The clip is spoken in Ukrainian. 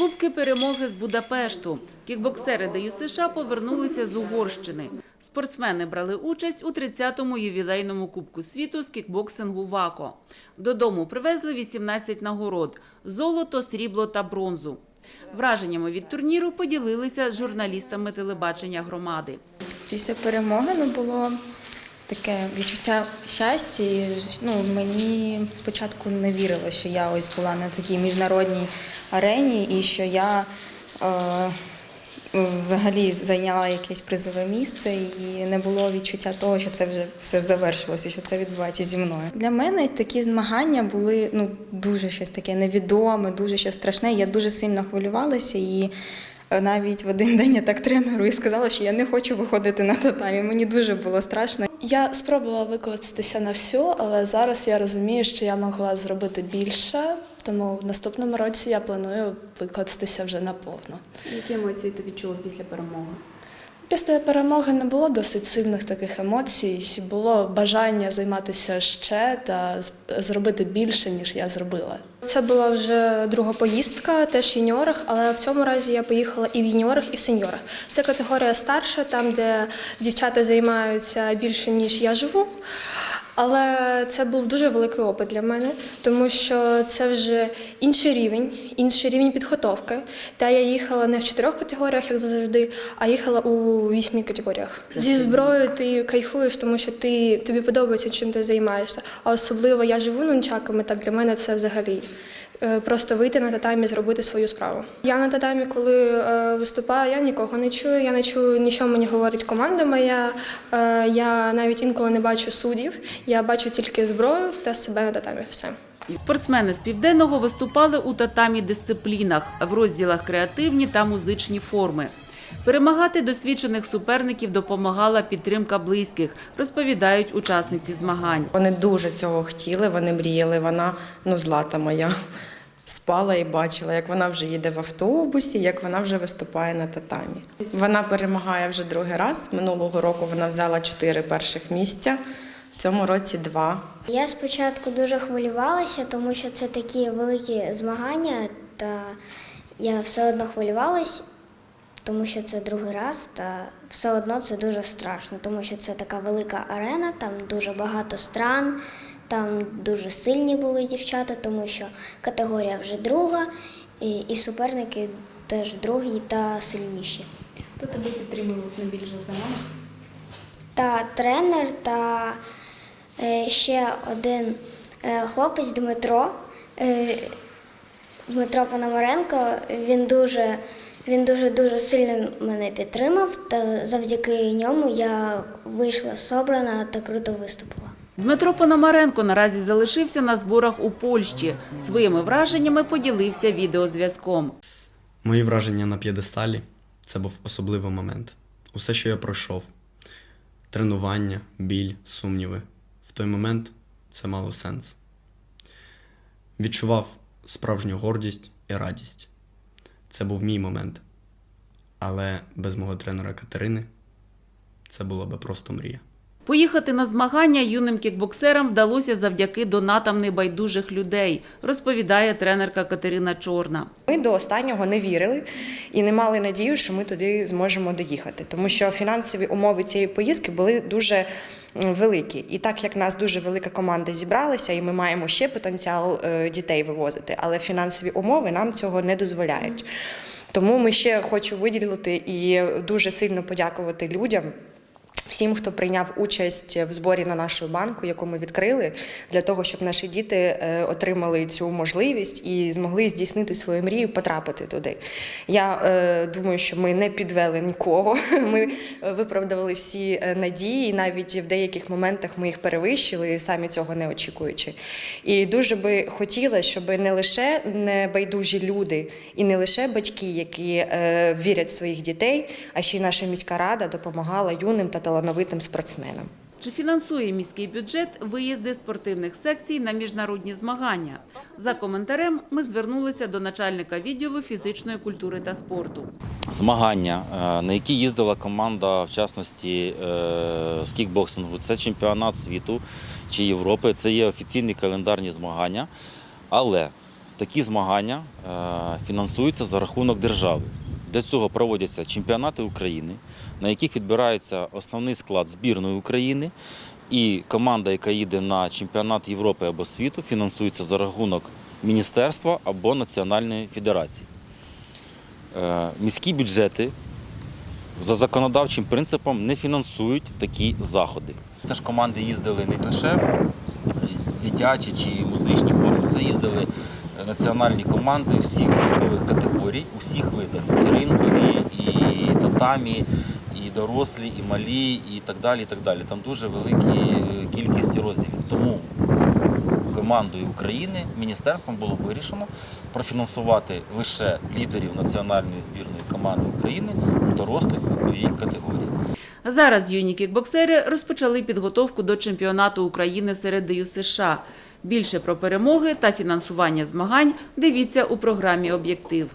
Кубки перемоги з Будапешту. Кікбоксери ДЮСШ повернулися з Угорщини. Спортсмени брали участь у 30-му ювілейному Кубку світу з кікбоксингу ВАКО. Додому привезли 18 нагород – золото, срібло та бронзу. Враженнями від турніру поділилися з журналістами телебачення громади. Після перемоги ну, було таке відчуття щастя. Ну, мені спочатку не вірило, що я ось була на такій міжнародній арені і що я е, взагалі зайняла якесь призове місце, і не було відчуття того, що це вже все завершилося, що це відбувається зі мною. Для мене такі змагання були ну, дуже щось таке невідоме, дуже щось страшне. Я дуже сильно хвилювалася і. Е, Навіть в один день я так тренеру і сказала, що я не хочу виходити на татамі. Мені дуже було страшно. Я спробувала використатися на всю, але зараз я розумію, що я могла зробити більше, тому в наступному році я планую використатися вже наповно. Які емоції ти відчула після перемоги? Після перемоги не було досить сильних таких емоцій. Було бажання займатися ще та зробити більше, ніж я зробила. Це була вже друга поїздка, теж в юніорах, але в цьому разі я поїхала і в юніорах, і в сеньорах. Це категорія старша, там, де дівчата займаються більше, ніж я живу. Але це був дуже великий опит для мене, тому що це вже інший рівень, інший рівень підготовки. Та я їхала не в чотирьох категоріях, як завжди, а їхала у вісьмі категоріях. Зі зброєю ти кайфуєш, тому що ти тобі подобається, чим ти займаєшся. А особливо я живу нунчаками, так для мене це взагалі. Е, Просто вийти на татамі, зробити свою справу. Я на татамі, коли е, виступаю, я нікого не чую. Я не чую нічого мені говорить команда моя. Е, я навіть інколи не бачу суддів. Я бачу тільки зброю та себе на татамі. Все. Спортсмени з Південного виступали у татамі дисциплінах в розділах креативні та музичні форми. Перемагати досвідчених суперників допомагала підтримка близьких, розповідають учасниці змагань. Вони дуже цього хотіли, вони мріяли. Вона, ну, злата моя, спала і бачила, як вона вже їде в автобусі, як вона вже виступає на татамі. Вона перемагає вже другий раз. Минулого року вона взяла чотири перших місця, в цьому році два. Я спочатку дуже хвилювалася, тому що це такі великі змагання, та я все одно хвилювалась, тому що це другий раз, та все одно це дуже страшно, тому що це така велика арена, там дуже багато стран, там дуже сильні були дівчата, тому що категорія вже друга, і, і суперники теж другі та сильніші. Хто тебе підтримував найбільше за самого? та тренер, та е, ще один е, хлопець Дмитро. Е, Дмитро Пономаренко. Він дуже, він дуже дуже сильно мене підтримав, та завдяки ньому я вийшла собрана та круто виступила. Дмитро Пономаренко наразі залишився на зборах у Польщі. Своїми враженнями поділився відеозв'язком. Мої враження на п'єдесталі це був особливий момент. Усе, що я пройшов: тренування, біль, сумніви. В той момент це мало сенс. Відчував справжню гордість і радість. Це був мій момент. Але без мого тренера Катерини це була би просто мрія. Поїхати на змагання юним кікбоксерам вдалося завдяки донатам небайдужих людей, розповідає тренерка Катерина Чорна. Ми до останнього не вірили і не мали надію, що ми туди зможемо доїхати, тому що фінансові умови цієї поїздки були дуже великі. І так як нас дуже велика команда зібралася, і ми маємо ще потенціал е, дітей вивозити, але фінансові умови нам цього не дозволяють. Тому ми ще хочу виділити і дуже сильно подякувати людям. Всім, хто прийняв участь в зборі на нашу банку, яку ми відкрили, для того, щоб наші діти е, отримали цю можливість і змогли здійснити свою мрію, потрапити туди. Я е, думаю, що ми не підвели нікого. Ми е, виправдали всі е, надії, навіть в деяких моментах ми їх перевищили, самі цього не очікуючи. І дуже би хотіла, щоб не лише небайдужі люди і не лише батьки, які е, вірять в своїх дітей, а ще й наша міська рада допомагала юним та талановитим спортсменам. Чи фінансує міський бюджет виїзди спортивних секцій на міжнародні змагання? За коментарем ми звернулися до начальника відділу фізичної культури та спорту. змагання, е, на які їздила команда, в частності е, з кікбоксингу. Це чемпіонат світу чи Європи, це є офіційні календарні змагання. Але такі змагання е, фінансуються за рахунок держави. Для цього проводяться чемпіонати України, на яких відбирається основний склад збірної України, і команда, яка їде на чемпіонат Європи або світу, фінансується за рахунок міністерства або національної федерації. Е, Міські бюджети за законодавчим принципом не фінансують такі заходи. Це ж команди їздили не лише дитячі чи музичні форми, це їздили національні команди всіх вікових категорій, у всіх видах і рингові, і татамі, і дорослі, і малі, і так далі. І так далі. Там дуже великі е, кількість розділів. Тому командою України міністерством було вирішено профінансувати лише лідерів національної збірної команди України у дорослих віковій категорії. Зараз юні кікбоксери розпочали підготовку до чемпіонату України серед ДЮСШ. США. Більше про перемоги та фінансування змагань дивіться у програмі Об'єктив.